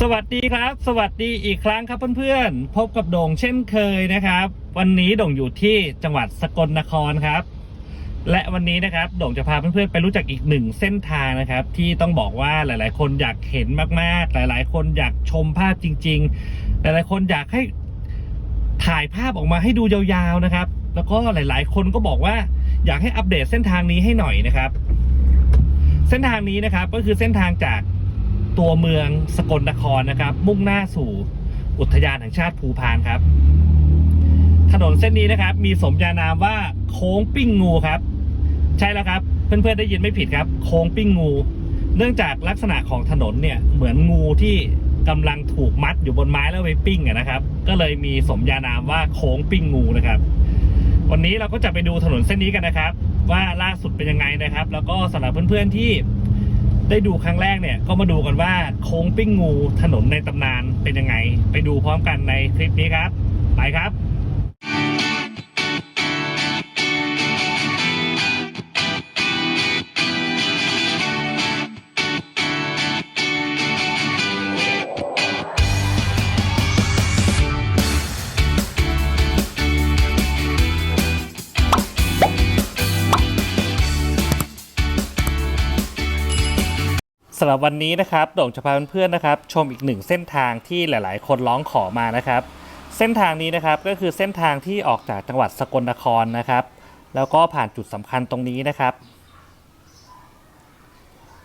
สวัสดีครับ สวัสดีอีกครั้งครับเพื่อนๆ พบกับโด่งเช่นเคยนะครับ วันนี้โด่งอยู่ที่จังหวัดสกลนครครับ และวันนี้นะครับโด่งจะพาเพื่อนๆไปรู้จักอีกหนึ่งเส้นทางนะครับ ที่ต้องบอกว่าหลาย ๆ คนอยากเห็นมากๆ หลาย ๆ คนอยากชมภาพจริง ๆ หลายๆ คนอยากให้ถ่ายภาพออกมาให้ดูยาวๆนะครับ แล้วก็หลาย ๆ คนก็บอกว่า อยากให้อัปเดตเส้นทางนี้ให้หน่อยนะครับ เส้นทางนี้นะครับก็คือเส้นทางจาก ตัวเมืองสกลนครนะครับ มุ่งหน้าสู่อุทยานแห่งชาติภูพานครับ ถนนเส้นนี้นะครับ มีสมญานามว่าโค้งปิ้งงูครับ ใช่แล้วครับ เพื่อนๆได้ยินไม่ผิดครับ โค้งปิ้งงู เนื่องจากลักษณะของถนนเนี่ยเหมือนงูที่กำลังถูกมัดอยู่บนไม้แล้วไปปิ้งนะครับ ก็เลยมีสมญานามว่าโค้งปิ้งงูนะครับ วันนี้เราก็จะไปดูถนนเส้นนี้กันนะครับ ว่าล่าสุดเป็นยังไงนะครับ แล้วก็สำหรับเพื่อนๆที่ ได้ดูครั้งแรกเนี่ยก็มาดูกันว่าโค้งปิ้งงูถนนในตำนานเป็นยังไง ไปดูพร้อมกันในคลิปนี้ครับ ไปครับ สำหรับวันนี้นะครับโด่งจะพาเพื่อนๆนะครับ ชมอีกหนึ่งเส้นทางที่หลายๆ คนร้องขอมานะครับ เส้นทางนี้นะครับก็คือเส้นทางที่ออกจากจังหวัดสกลนครนะครับ แล้วก็ผ่านจุดสำคัญตรงนี้นะครับ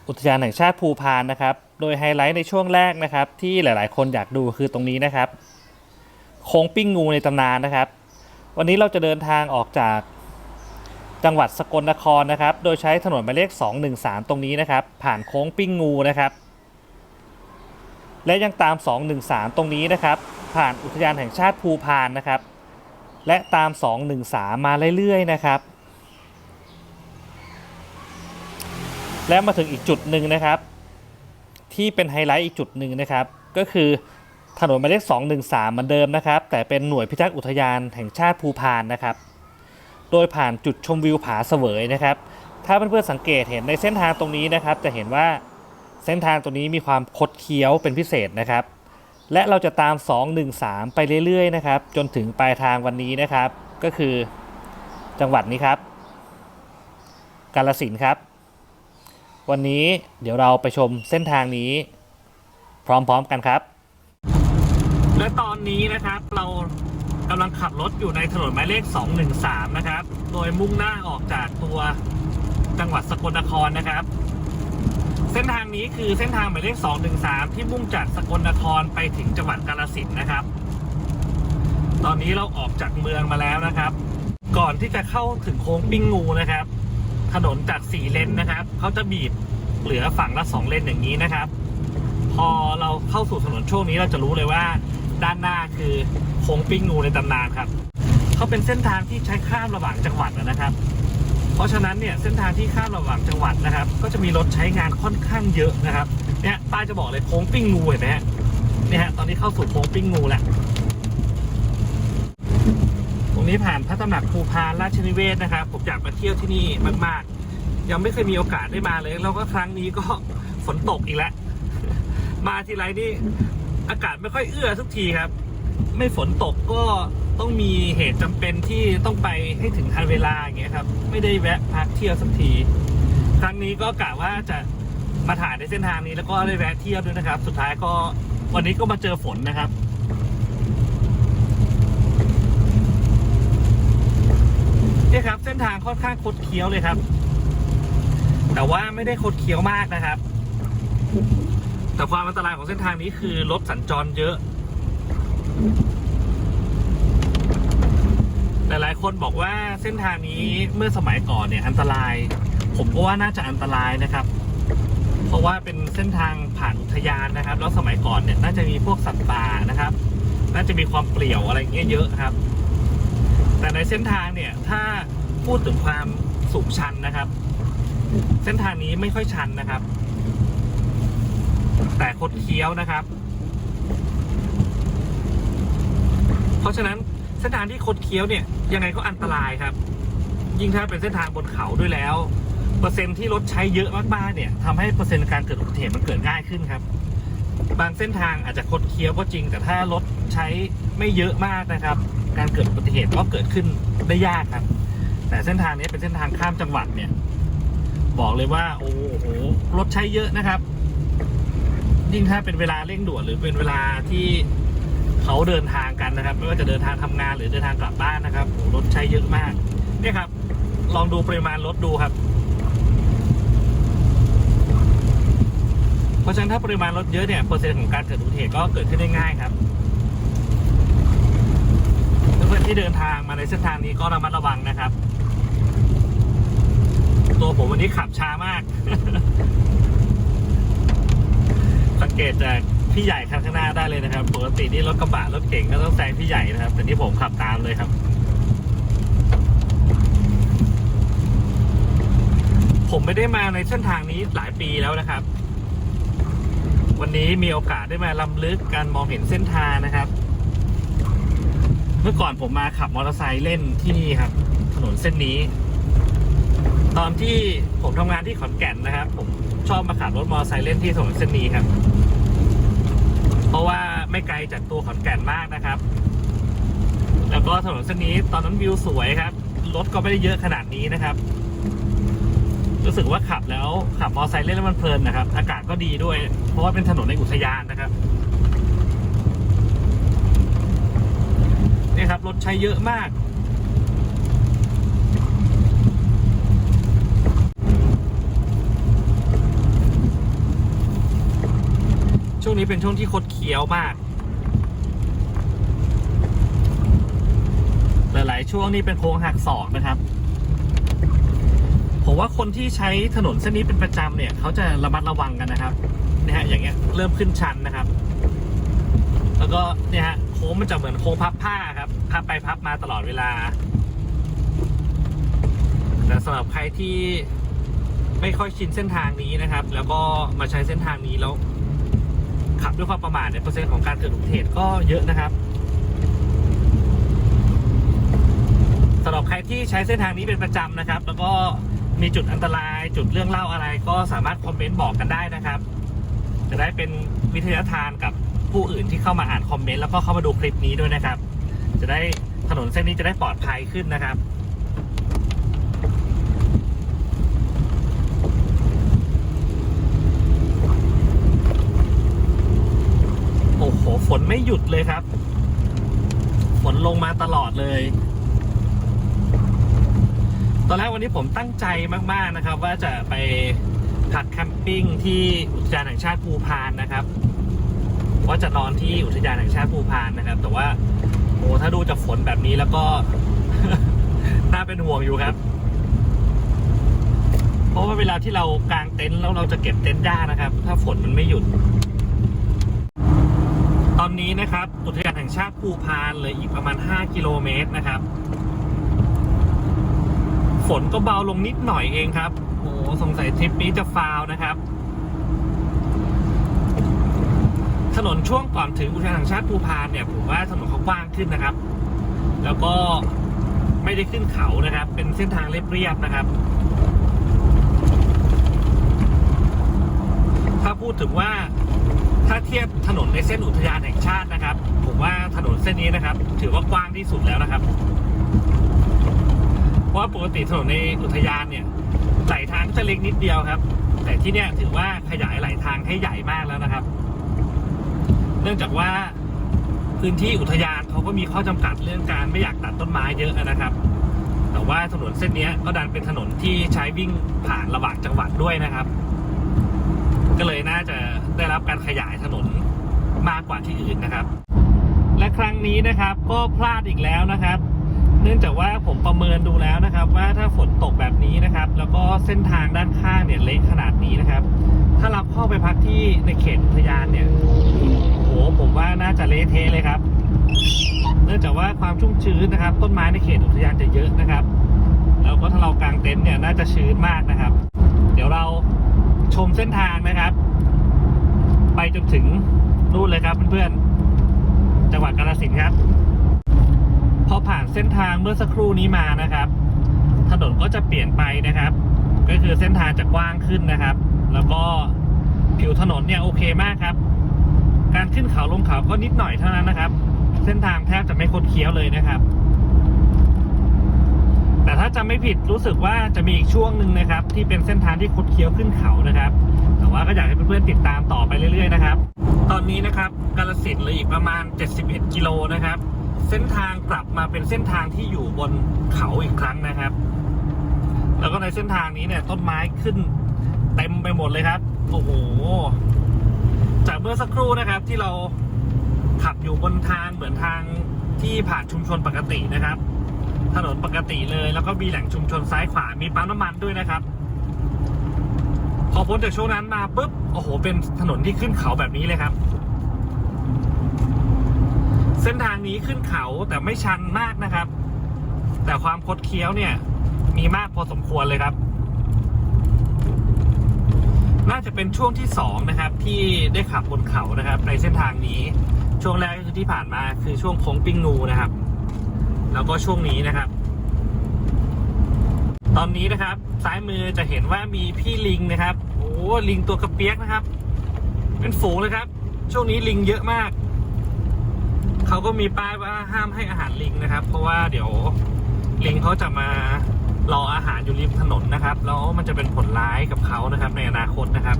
อุทยานแห่งชาติภูพานนะครับ โดยไฮไลท์ในช่วงแรกนะครับ ที่หลายๆ คนอยากดูคือตรงนี้นะครับโค้งปิ้งงูในตำนานนะครับ วันนี้เราจะเดินทางออกจาก จังหวัดสกลนครนะครับ โดยใช้ถนนหมายเลข 213 ตรงนี้นะครับ ผ่านโค้งปิ้งงูนะครับ และยังตาม 213 ตรงนี้นะครับ ผ่านอุทยานแห่งชาติภูพานนะครับ และตาม 213 มาเรื่อยๆนะครับ และมาถึงอีกจุดหนึ่งนะครับ ที่เป็นไฮไลท์อีกจุดหนึ่งนะครับ ก็คือถนนหมายเลข 213 เหมือนเดิมนะครับ แต่เป็นหน่วยพิทักษ์อุทยานแห่งชาติภูพานนะครับ โดยผ่านจุดชมวิวผาเสวยนะครับ ถ้าเพื่อนๆสังเกตเห็นในเส้นทางตรงนี้นะครับ จะเห็นว่าเส้นทางตรงนี้มีความคดเคี้ยวเป็นพิเศษนะครับ และเราจะตาม 213 ไปเรื่อยๆนะครับ จนถึงปลายทางวันนี้นะครับ ก็คือจังหวัดนี้ครับ กาลสินครับ วันนี้เดี๋ยวเราไปชมเส้นทางนี้ พร้อมๆกันครับ และตอนนี้นะครับเรา กำลังขับรถอยู่ในถนนหมายเลข 213 นะครับ โดยมุ่งหน้าออกจากตัวจังหวัดสกลนครนะครับ เส้นทางนี้คือเส้นทางหมายเลข 213 ที่มุ่งจากสกลนครไปถึงจังหวัดกาฬสินธุ์นะครับ ตอนนี้เราออกจากเมืองมาแล้วนะครับ ก่อนที่จะเข้าถึงโค้งปิ้งงูนะครับ ถนนจากสี่เลนนะครับเขาจะบีบเหลือฝั่งละสองเลนอย่างนี้นะครับ พอเราเข้าสู่ถนนช่วงนี้เราจะรู้เลยว่าด้านหน้าคือ ค้งปิ้งงูในตำนานครับเขาเป็นเส้นทางที่ใช้ข้ามระหว่างจังหวัดนะครับ เพราะฉะนั้นเนี่ยเส้นทางที่ข้ามระหว่างจังหวัดนะครับ ก็จะมีรถใช้งานค่อนข้างเยอะนะครับเนี่ยป้ายจะบอกเลยโค้งปิ้งงูเห็นไหมฮะเนี่ยฮะตอนนี้เข้าสู่โค้งปิ้งงูแล้วตรงนี้ผ่านพระตำหนักภูพานราชนิเวศนะครับ ผมอยากมาเที่ยวที่นี่มาก ๆ ยังไม่เคยมีโอกาสได้มาเลย แล้วก็ครั้งนี้ก็ฝนตกอีกแล้วมาทีไรนี่อากาศไม่ค่อยเอื้อทุกทีครับ ไม่ฝนตกก็ต้องมีเหตุจำเป็นที่ต้องไปให้ถึงทันเวลาอย่างเงี้ยครับ ไม่ได้แวะพักเที่ยวสักที ครั้งนี้ก็กะว่าจะมาถ่ายในเส้นทางนี้แล้วก็ได้แวะเที่ยวด้วยนะครับ สุดท้ายก็วันนี้ก็มาเจอฝนนะครับเนี่ยครับ เส้นทางค่อนข้างคดเคี้ยวเลยครับ แต่ว่าไม่ได้คดเคี้ยวมากนะครับ แต่ความอันตรายของเส้นทางนี้คือรถสัญจรเยอะ หลายๆคนบอกว่าเส้นทางนี้เมื่อสมัยก่อนเนี่ยอันตราย ผมก็ว่าน่าจะอันตรายนะครับ เพราะว่าเป็นเส้นทางผ่านอุทยานนะครับ แล้วสมัยก่อนเนี่ยน่าจะมีพวกสัตว์ป่านะครับ น่าจะมีความเปลี่ยวอะไรเงี้ยเยอะครับ แต่ในเส้นทางเนี่ยถ้าพูดถึงความสูงชันนะครับ เส้นทางนี้ไม่ค่อยชันนะครับ แต่คดเคี้ยวนะครับ เพราะฉะนั้นเส้นทางที่คดเคี้ยวเนี่ยยังไงก็อันตรายครับ ยิ่งถ้าเป็นเส้นทางบนเขาด้วยแล้ว เปอร์เซ็นต์ที่รถใช้เยอะมากๆเนี่ยทำให้เปอร์เซ็นต์การเกิดอุบัติเหตุมันเกิดง่ายขึ้นครับ บางเส้นทางอาจจะคดเคี้ยวก็จริง แต่ถ้ารถใช้ไม่เยอะมากนะครับ การเกิดอุบัติเหตุก็เกิดขึ้นได้ยากครับ แต่เส้นทางนี้เป็นเส้นทางข้ามจังหวัดเนี่ย บอกเลยว่าโอ้โหรถใช้เยอะนะครับยิ่งถ้าเป็นเวลาเร่งด่วนหรือเป็นเวลาที่ เขาเดินทางกันนะครับ ไม่ว่าจะเดินทางทำงานหรือเดินทางกลับบ้านนะครับรถใช้เยอะมากเนี่ยครับ ลองดูปริมาณรถดูครับ เพราะฉะนั้นถ้าปริมาณรถเยอะเนี่ยเปอร์เซ็นต์ของการเกิดอุบัติเหตุก็เกิดขึ้นได้ง่ายครับเพื่อนๆที่เดินทางมาในเส้นทางนี้ก็ระมัดระวังนะครับ ตัวผมวันนี้ขับช้ามาก สังเกตจาก พี่ใหญ่คันข้างหน้าได้เลยนะครับ ปกตินี่รถกระบะรถเก่งก็ต้องแซงพี่ใหญ่นะครับ แต่นี่ผมขับตามเลยครับ ผมไม่ได้มาในเส้นทางนี้หลายปีแล้วนะครับ วันนี้มีโอกาสได้มาล้ำลึกการมองเห็นเส้นทางนะครับ เมื่อก่อนผมมาขับมอเตอร์ไซค์เล่นที่นี่ครับ ถนนเส้นนี้ ตอนที่ผมทำงานที่ขอนแก่นนะครับ ผมชอบมาขับรถมอเตอร์ไซค์เล่นที่ถนนเส้นนี้ครับ เพราะว่าไม่ไกลจากตัวขอนแก่นมากนะครับ แล้วก็ถนนเส้นนี้ตอนนั้นวิวสวยครับรถก็ไม่ได้เยอะขนาดนี้นะครับ รู้สึกว่าขับแล้วขับมอเตอร์ไซค์เล่นแล้วมันเพลินนะครับ อากาศก็ดีด้วย เพราะว่าเป็นถนนในอุทยานนะครับนี่ครับรถใช้เยอะมาก ช่วง นี้เป็นช่วงที่คดเคี้ยวมาก หลาย ๆ ช่วงนี้เป็นโค้งหักศอกนะครับ ผมว่าคนที่ใช้ถนนเส้นนี้เป็นประจำเนี่ย เขาจะระมัดระวังกันนะครับนี่ฮะอย่างเงี้ยเริ่มขึ้นชันนะครับ แล้วก็เนี่ยฮะโค้งมันจะเหมือนโค้งพับผ้าครับพับไปพับมาตลอดเวลาแต่สำหรับใครที่ไม่ค่อยชินเส้นทางนี้นะครับ แล้วก็มาใช้เส้นทางนี้แล้ว ขับด้วยความประมาทเนี่ยเปอร์เซ็นต์ของการเกิดอุบัติเหตุก็เยอะนะครับสำหรับใครที่ใช้เส้นทางนี้เป็นประจำนะครับ แล้วก็มีจุดอันตรายจุดเรื่องเล่าอะไร ก็สามารถคอมเมนต์บอกกันได้นะครับ จะได้เป็นวิทยาทานกับผู้อื่นที่เข้ามาอ่านคอมเมนต์แล้วก็เข้ามาดูคลิปนี้ด้วยนะครับ จะได้ถนนเส้นนี้จะได้ปลอดภัยขึ้นนะครับ โอ้โห ฝนไม่หยุดเลยครับ ฝนลงมาตลอดเลย ตอนแรกวันนี้ผมตั้งใจมาก ๆนะครับ ว่าจะไปพักแคมปิ้งที่อุทยานแห่งชาติภูพานนะครับ ว่าจะนอนที่อุทยานแห่งชาติภูพานนะครับ แต่ว่าโอ้ถ้าดูจากฝนแบบนี้แล้วก็ น่าเป็นห่วงอยู่ครับ เพราะว่าเวลาที่เรากางเต็นท์แล้วเราจะเก็บเต็นท์ยากนะครับ ถ้าฝนมันไม่หยุด นนี้นะครับ อุทยานแห่งชาติภูพานเลยอีกประมาณ 5 กิโลเมตรนะครับ ฝนก็เบาลงนิดหน่อยเองครับ โอ้สงสัยทริปนี้จะฟาวนะครับ ถนนช่วงก่อนถึงอุทยานแห่งชาติภูพานเนี่ยผมว่าถนนเขากว้างขึ้นนะครับ แล้วก็ไม่ได้ขึ้นเขานะครับ เป็นเส้นทางเรียบๆนะครับ ถ้าพูดถึงว่า ถ้าเทียบถนนในเส้นอุทยานแห่งชาตินะครับ ผมว่าถนนเส้นนี้นะครับ ถือว่ากว้างที่สุดแล้วนะครับ เพราะปกติถนนในอุทยานเนี่ยไหลทางจะเล็กนิดเดียวครับ แต่ที่เนี่ยถือว่าขยายไหลทางให้ใหญ่มากแล้วนะครับ เนื่องจากว่าพื้นที่อุทยานเขาก็มีข้อจำกัดเรื่องการไม่อยากตัดต้นไม้เยอะนะครับ แต่ว่าถนนเส้นนี้ก็ดันเป็นถนนที่ใช้วิ่งผ่านระหว่างจังหวัดด้วยนะครับ ก็เลยน่าจะได้รับการขยายถนนมากกว่าที่อื่นนะครับ และครั้งนี้นะครับก็พลาดอีกแล้วนะครับ เนื่องจากว่าผมประเมินดูแล้วนะครับ ว่าถ้าฝนตกแบบนี้นะครับ แล้วก็เส้นทางด้านข้างเนี่ยเละขนาดนี้นะครับ ถ้าเราเข้าไปพักที่ในเขตอุทยานเนี่ยโหผมว่าน่าจะเละเทะเลยครับ เนื่องจากว่าความชุ่มชื้นนะครับ ต้นไม้ในเขตอุทยานจะเยอะนะครับแล้วก็ถ้าเรากางเต็นท์เนี่ยน่าจะชื้นมากนะครับ เดี๋ยวเรา ชมเส้นทางนะครับ ไปจนถึงนู่นเลยครับเพื่อนๆจังหวัดกาฬสินธุ์ครับ พอผ่านเส้นทางเมื่อสักครู่นี้มานะครับ ถนนก็จะเปลี่ยนไปนะครับ ก็คือเส้นทางจะกว้างขึ้นนะครับ แล้วก็ผิวถนนเนี่ยโอเคมากครับ การขึ้นเขาลงเขาก็นิดหน่อยเท่านั้นนะครับ เส้นทางแทบจะไม่คดเคี้ยวเลยนะครับ แต่ถ้าจำไม่ผิดรู้สึกว่าจะมีอีกช่วงหนึ่งนะครับ ที่เป็นเส้นทางที่คดเคี้ยวขึ้นเขานะครับ แต่ว่าก็อยากให้เพื่อนๆติดตามต่อไปเรื่อยๆนะครับ ตอนนี้นะครับกาลสินเหลืออีกประมาณ 71 กิโลนะครับ เส้นทางกลับมาเป็นเส้นทางที่อยู่บนเขาอีกครั้งนะครับ แล้วก็ในเส้นทางนี้เนี่ยต้นไม้ขึ้นเต็มไปหมดเลยครับโอ้โหจากเมื่อสักครู่นะครับที่เราขับอยู่บนทางเหมือนทางที่ผ่านชุมชนปกตินะครับ ถนนปกติเลย แล้วก็มีแหล่งชุมชนซ้ายขวา มีปั๊มน้ำมันด้วยนะครับ พอพ้นจากช่วงนั้นมาปุ๊บ โอ้โห เป็นถนนที่ขึ้นเขาแบบนี้เลยครับ เส้นทางนี้ขึ้นเขาแต่ไม่ชันมากนะครับ แต่ความคดเคี้ยวเนี่ย มีมากพอสมควรเลยครับ น่าจะเป็นช่วงที่สองนะครับ ที่ได้ขับบนเขานะครับ ในเส้นทางนี้ ช่วงแรกก็คือที่ผ่านมาคือช่วงโค้งปิ้งนูนะครับ แล้วก็ช่วงนี้นะครับ ตอนนี้นะครับ ซ้ายมือจะเห็นว่ามีพี่ลิงนะครับ โอ้ลิงตัวกระเปียกนะครับ เป็นฝูงเลยครับ ช่วงนี้ลิงเยอะมาก เขาก็มีป้ายว่าห้ามให้อาหารลิงนะครับ เพราะว่าเดี๋ยวลิงเขาจะมารออาหารอยู่ริมถนนนะครับ แล้วมันจะเป็นผลร้ายกับเขานะครับ ในอนาคตนะครับ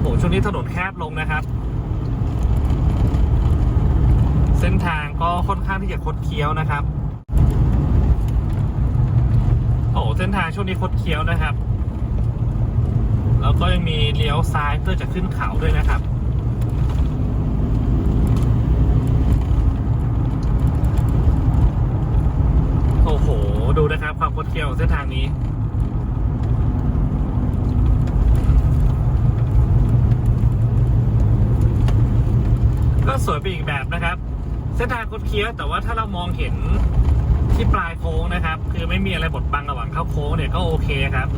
โอ้ช่วงนี้ถนนแคบลงนะครับ เส้นทางก็ค่อนข้างที่จะคดเคี้ยวนะครับ โอ้เส้นทางช่วงนี้คดเคี้ยวนะครับ แล้วก็ยังมีเลี้ยวซ้ายเพื่อจะขึ้นเขาด้วยนะครับโอ้โหดูนะครับ ความคดเคี้ยวเส้นทางนี้ก็สวยไปอีกแบบนะครับ ส้นทางคดเคี้ยวแต่ว่าถ้าเรามองเห็นที่ปลายโค้งนะครับ คือไม่มีอะไรบดบังระหว่างเข้าโค้งเนี่ยก็โอเคครับ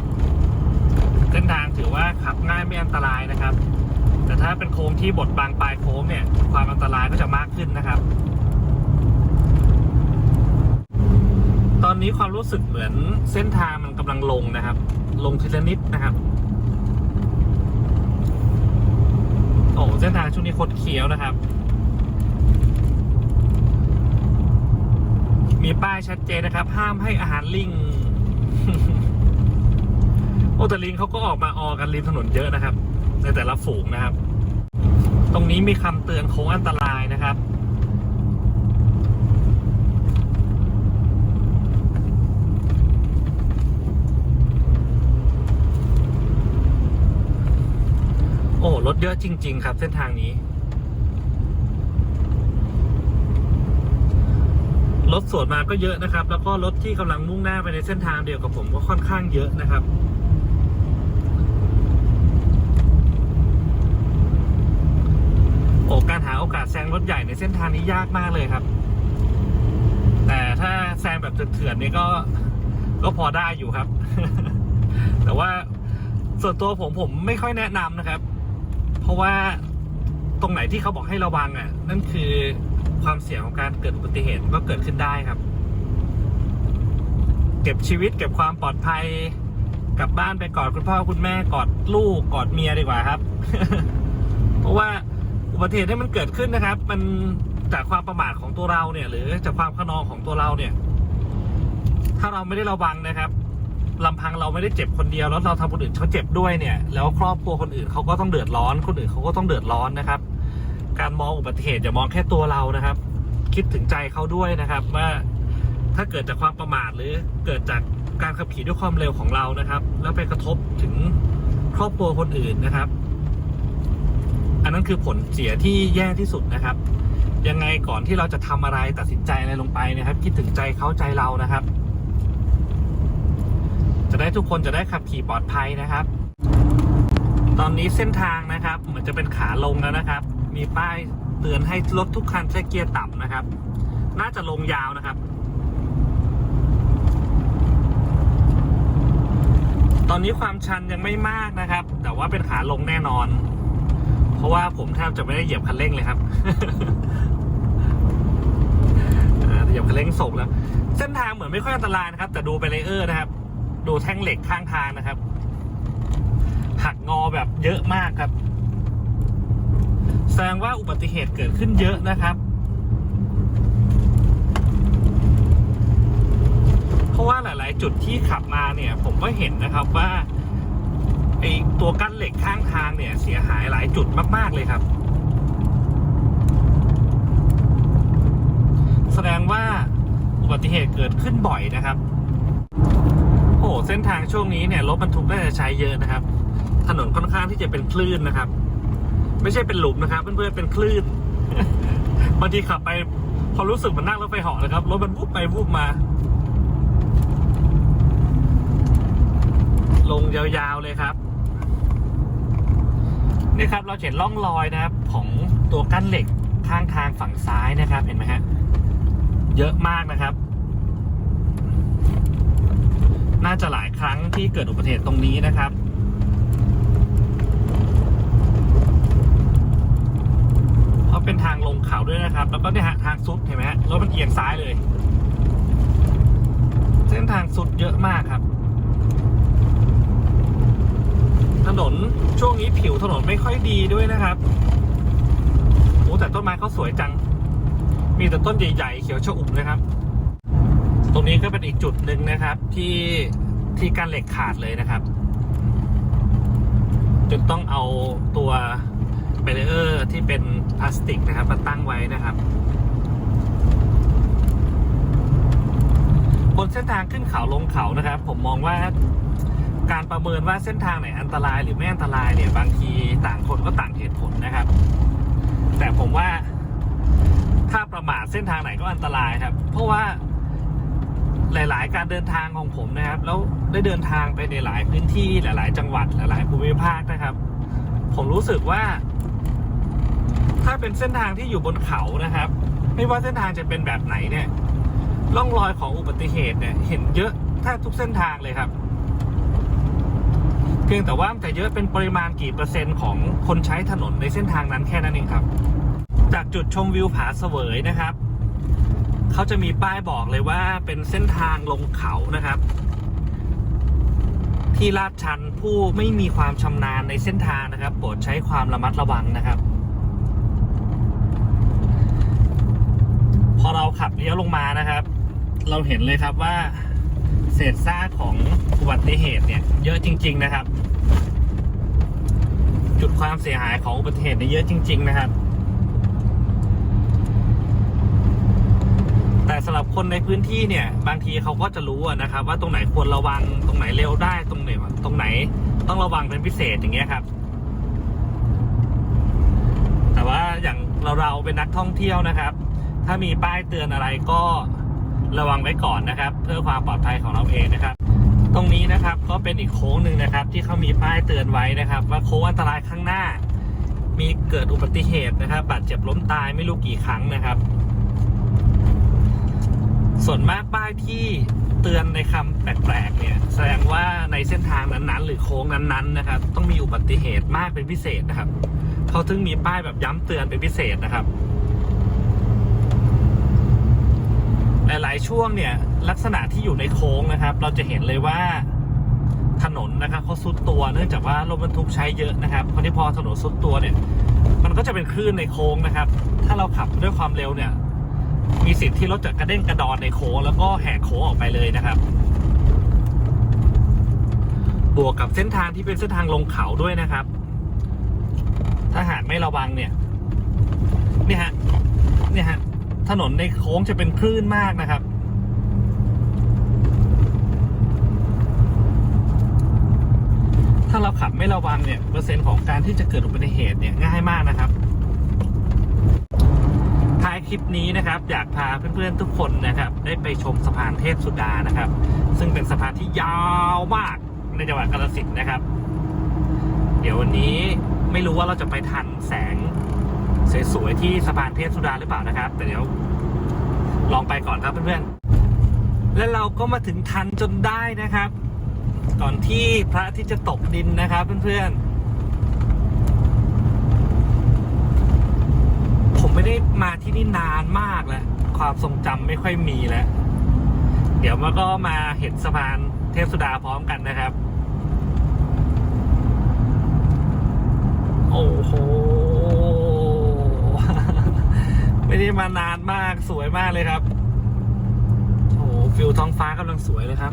เส้นทางถือว่าขับง่ายไม่อันตรายนะครับ แต่ถ้าเป็นโค้งที่บดบังปลายโค้งเนี่ย ความอันตรายก็จะมากขึ้นนะครับ ตอนนี้ความรู้สึกเหมือนเส้นทางมันกำลังลงนะครับ ลงทีละนิดนะครับโอ้เส้นทางช่วงนี้คดเคี้ยวนะครับ ป้ายชัดเจนนะครับ ห้ามให้อาหารลิงโอแต่ลิงเขาก็ออกมาออกันริมถนนเยอะนะครับ ในแต่ละฝูงนะครับ ตรงนี้มีคำเตือนโค้งอันตรายนะครับโอ้รถเยอะจริง ๆ ครับ เส้นทางนี้ รถสวนมาก็เยอะนะครับ แล้วก็รถที่กำลังมุ่งหน้าไปในเส้นทางเดียวกับผมก็ค่อนข้างเยอะนะครับโอ้การหาโอกาสแซงรถใหญ่ในเส้นทางนี้ยากมากเลยครับ แต่ถ้าแซงแบบเถื่อนๆนี่ก็ก็พอได้อยู่ครับ แต่ว่าส่วนตัวผมผมไม่ค่อยแนะนำนะครับ เพราะว่าตรงไหนที่เขาบอกให้ระวังอะ นั่นคือ ความเสี่ยงของการเกิดอุบัติเหตุก็เกิดขึ้นได้ครับ เก็บชีวิตเก็บความปลอดภัยกลับบ้านไปกอดคุณพ่อคุณแม่กอดลูกกอดเมียดีกว่าครับ เพราะว่าอุบัติเหตุที่มันเกิดขึ้นนะครับ มันจากความประมาทของตัวเราเนี่ย หรือจากความขนองของตัวเราเนี่ย ถ้าเราไม่ได้ระวังนะครับลำพังเราไม่ได้เจ็บคนเดียวแล้วเราทำคนอื่นเขาเจ็บด้วยเนี่ย แล้วครอบครัวคนอื่นเขาก็ต้องเดือดร้อน คนอื่นเขาก็ต้องเดือดร้อนนะครับ การมองอุบัติเหตุอย่ามองแค่ตัวเรานะครับ คิดถึงใจเขาด้วยนะครับ ว่าถ้าเกิดจากความประมาทหรือเกิดจากการขับขี่ด้วยความเร็วของเรานะครับ แล้วไปกระทบถึงครอบครัวคนอื่นนะครับ อันนั้นคือผลเสียที่แย่ที่สุดนะครับ ยังไงก่อนที่เราจะทำอะไรตัดสินใจอะไรลงไปนะครับ คิดถึงใจเขาใจเรานะครับ จะได้ทุกคนจะได้ขับขี่ปลอดภัยนะครับ ตอนนี้เส้นทางนะครับ เหมือนจะเป็นขาลงแล้วนะครับ มีป้ายเตือนให้รถทุกคันใช้เกียร์ต่ำนะครับ น่าจะลงยาวนะครับ ตอนนี้ความชันยังไม่มากนะครับ แต่ว่าเป็นขาลงแน่นอน เพราะว่าผมแทบจะไม่ได้เหยียบคันเร่งเลยครับอ่เหยียบคันเร่งส่งแล้ว เส้นทางเหมือนไม่ค่อยอันตรายนะครับ แต่ดูไปเลเยอร์นะครับ ดูแท่งเหล็กข้างทางนะครับ หักงอแบบเยอะมากครับ แสดงว่าอุบัติเหตุเกิดขึ้นเยอะนะครับ เพราะว่าหลาย ๆ จุดที่ขับมาเนี่ย ผมก็เห็นนะครับว่าไอตัวกั้นเหล็กข้างทางเนี่ย เสียหายหลายจุดมาก ๆ เลยครับ แสดงว่าอุบัติเหตุเกิดขึ้นบ่อยนะครับ โอ้โหเส้นทางช่วงนี้เนี่ยรถบรรทุกน่าจะใช้เยอะนะครับ ถนนค่อนข้างที่จะเป็นคลื่นนะครับ ไม่ใช่เป็นหลุมนะครับเพื่อนๆเป็นคลื่นบางทีขับไป พอรู้สึกมันนั่งรถไฟเหาะนะครับรถมันวุบไปวุบมา ลงยาวๆเลยครับนี่ครับเราเห็นร่องรอยนะครับ ของตัวกั้นเหล็กข้างทางฝั่งซ้ายนะครับเห็นไหมฮะเยอะมากนะครับ น่าจะหลายครั้งที่เกิดอุบัติเหตุตรงนี้นะครับ เพราะเป็นทางลงเขาด้วยนะครับ แล้วก็เนี่ยฮะทางสุดเห็นไหมฮะรถมันเอียงซ้ายเลย เส้นทางสุดเยอะมากครับ ถนนช่วงนี้ผิวถนนไม่ค่อยดีด้วยนะครับโอ้แต่ต้นไม้เขาสวยจัง มีแต่ต้นใหญ่ๆเขียวชอุ่มนะครับ ตรงนี้ก็เป็นอีกจุดหนึ่งนะครับ ที่ที่การเหล็กขาดเลยนะครับจนต้องเอาตัว เบรเออร์ที่เป็นพลาสติกนะครับมาตั้งไว้นะครับ บนเส้นทางขึ้นเขาลงเขานะครับ ผมมองว่าการประเมินว่าเส้นทางไหนอันตรายหรือไม่อันตรายเนี่ยบางทีต่างคนก็ต่างเหตุผลนะครับ แต่ผมว่าถ้าประมาทเส้นทางไหนก็อันตรายครับ เพราะว่าหลาย ๆ การเดินทางของผมนะครับ แล้วได้เดินทางไปในหลายพื้นที่หลาย ๆ จังหวัดหลาย ๆ ภูมิภาคนะครับ ผมรู้สึกว่า ถ้าเป็นเส้นทางที่อยู่บนเขานะครับ ไม่ว่าเส้นทางจะเป็นแบบไหนเนี่ยร่องรอยของอุบัติเหตุเนี่ยเห็นเยอะแทบทุกเส้นทางเลยครับ เพียงแต่ว่าแต่เยอะเป็นปริมาณกี่เปอร์เซ็นต์ของคนใช้ถนนในเส้นทางนั้นแค่นั้นเองครับ จากจุดชมวิวผาเสวยนะครับเขาจะมีป้ายบอกเลยว่าเป็นเส้นทางลงเขานะครับ ที่ลาดชันผู้ไม่มีความชำนาญในเส้นทางนะครับ โปรดใช้ความระมัดระวังนะครับ พอเราขับเลี้ยวลงมานะครับ เราเห็นเลยครับว่าเศษซากของอุบัติเหตุเนี่ย เยอะจริง ๆนะครับ จุดความเสียหายของอุบัติเหตุเนี่ยเยอะจริง ๆ นะครับ แต่สำหรับคนในพื้นที่เนี่ย บางทีเขาก็จะรู้นะครับ ว่าตรงไหนควรระวังตรงไหนเร็วได้ตรงไหนตรงไหนต้องระวังเป็นพิเศษอย่างเงี้ยครับแต่ว่าอย่างเราเราเป็นนักท่องเที่ยวนะครับ ถ้ามีป้ายเตือนอะไรก็ระวังไว้ก่อนนะครับ เพื่อความปลอดภัยของเราเองนะครับ ตรงนี้นะครับก็เป็นอีกโค้งหนึ่งนะครับ ที่เขามีป้ายเตือนไว้นะครับ ว่าโค้งอันตรายข้างหน้า มีเกิดอุบัติเหตุนะครับบาดเจ็บล้มตายไม่รู้กี่ครั้งนะครับ ส่วนมากป้ายที่เตือนในคำแปลกๆเนี่ย แสดงว่าในเส้นทางนั้นๆ หรือโค้งนั้นๆนะครับ ต้องมีอุบัติเหตุมากเป็นพิเศษนะครับเขาถึงมีป้ายแบบย้ำเตือนเป็นพิเศษนะครับ หลาย ๆ ช่วงเนี่ยลักษณะที่อยู่ในโค้งนะครับ เราจะเห็นเลยว่าถนนนะครับเขาซุดตัวเนื่องจากว่ารถบรรทุกใช้เยอะนะครับพอที่พอถนนซุดตัวเนี่ยมันก็จะเป็นคลื่นในโค้งนะครับ ถ้าเราขับด้วยความเร็วเนี่ย มีสิทธิ์ที่รถจะกระเด้งกระดอนในโค้งแล้วก็แหกโค้งออกไปเลยนะครับ บวกกับเส้นทางที่เป็นเส้นทางลงเขาด้วยนะครับ ถ้าหากไม่ระวังเนี่ย เนี่ยฮะ เนี่ยฮะ ถนนในโค้งจะเป็นคลื่นมากนะครับ ถ้าเราขับไม่ระวังเนี่ยเปอร์เซ็นต์ของการที่จะเกิดอุบัติเหตุเนี่ยง่ายมากนะครับ ท้ายคลิปนี้นะครับ อยากพาเพื่อนๆทุกคนนะครับ ได้ไปชมสะพานเทพสุดานะครับ ซึ่งเป็นสะพานที่ยาวมากในจังหวัดกาฬสินธุ์นะครับ เดี๋ยววันนี้ไม่รู้ว่าเราจะไปทันแสง สวยๆที่สะพานเทพสุดาหรือเปล่านะครับ แต่เดี๋ยวลองไปก่อนครับเพื่อนๆ และเราก็มาถึงทันจนได้นะครับ ก่อนที่พระอาทิตย์จะตกดินนะครับเพื่อนๆ ผมไม่ได้มาที่นี่นานมากแล้ว ความทรงจำไม่ค่อยมีแล้ว เดี๋ยวมันก็มาเห็นสะพานเทพสุดาพร้อมกันนะครับ โอ้โห ไมานานมากสวยมากเลยครับ โอ้โหฟิวท้องฟ้ากำลังสวยเลยครับ